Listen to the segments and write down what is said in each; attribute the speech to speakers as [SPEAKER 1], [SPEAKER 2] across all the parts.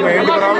[SPEAKER 1] também.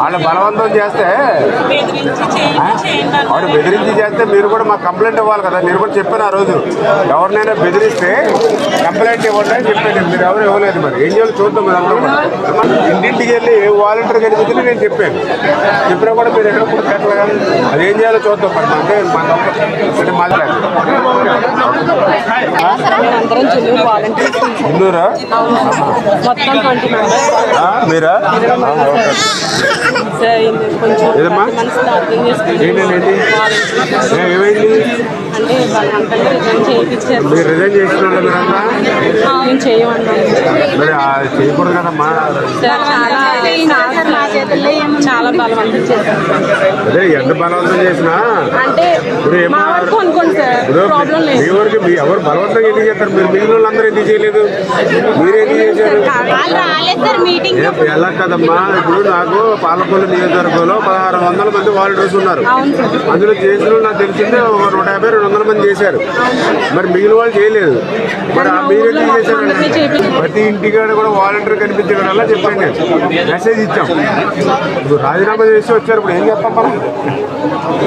[SPEAKER 2] వాళ్ళ బలవంతం చేస్తే. వాడు బెదిరించి చేస్తే మీరు కూడా మాకు కంప్లైంట్ ఇవ్వాలి కదా. నేను కూడా చెప్పాను ఆ రోజు. ఎవరినైనా బెదిరిస్తే కంప్లైంట్ ఇవ్వండి అని చెప్పాను మీరు ఎవరు ఇవ్వలేదు మరి. ఏం చేయాలి చూద్దాం మీరు అందరూ కూడా. ఇంటింటికి వెళ్ళి ఏ వాలంటీర్ కనిపించింది నేను చెప్పాను. చెప్పినా కూడా మీరు ఎక్కడ కూడా పెట్టలేదు అది ఏం చేయాలో చూద్దాం మరి. అంటే మా అంటే మాట్లాడు
[SPEAKER 3] అందరం జిల్లు వాలంటీర్స్.
[SPEAKER 2] ఇన్నూరా
[SPEAKER 3] మొత్తం ట్వంటీ మెంబర్స్.
[SPEAKER 2] ఆ, మీరా? ఏదమ్మా? ఏంటండి? ఏమైంది? మీరు రిజైన్ చేసిన వాళ్ళు మీరంతా చేయకూడదు కదమ్మా.
[SPEAKER 3] చాలా బలవంతం చేశారు
[SPEAKER 2] అదే ఎంత బలవంతం చేసినా
[SPEAKER 3] అంటే
[SPEAKER 2] ఇప్పుడు
[SPEAKER 3] మా
[SPEAKER 2] ఏమన్నా
[SPEAKER 3] వరకు అనుకోండి సార్
[SPEAKER 2] ఇప్పుడు
[SPEAKER 3] ప్రాబ్లం
[SPEAKER 2] మీ
[SPEAKER 3] లేదు.
[SPEAKER 2] వరకు మీ ఎవరు బలవంతంగా ఎందుకు చేస్తారు? మీరు మిగిలిన వాళ్ళందరూ ఎందుకు చేయలేదు? మీరే చేశారు?
[SPEAKER 1] వాళ్ళు రాలేదు సార్ మీటింగ్
[SPEAKER 2] ఏ- ఎలా కదమ్మా? ఇప్పుడు నాకు పాలకొల్లు నియోజకవర్గంలో పదహారు వందల మంది వాలంటీర్స్ ఉన్నారు. అందులో చేసిన నాకు తెలిసిందే ఒక నూట యాభై రెండు వందల మంది చేశారు. మరి మిగిలిన వాళ్ళు చేయలేదు. మరి ఆ మీరు చేశారండి? ప్రతి ఇంటికాడ కూడా వాలంటీర్ కనిపించగల చెప్పండి. నేను మెసేజ్ ఇచ్చాం. రాజీనామా చేసి వచ్చారు ఇప్పుడు ఏం చెప్పాం మనం?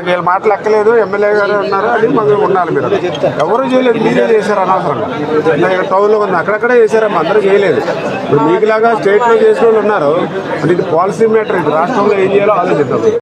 [SPEAKER 2] నాకు వీళ్ళు మాటలు ఎమ్మెల్యే గారు ఉన్నారు అని మాకు ఉండాలి మీరు. ఎవరు చేయలేదు మీరే చేశారు అనవసరంగా. ఇక్కడ టౌన్లో ఉంది అక్కడక్కడే చేశారమ్మా అందరూ చేయలేదు. ఇప్పుడు మీకులాగా స్టేట్లో చేసిన వాళ్ళు ఉన్నారు. ఇది పాలసీ మ్యాటర్ ఇది రాష్ట్రంలో ఏం చేయాలో ఆలోచిద్దాం.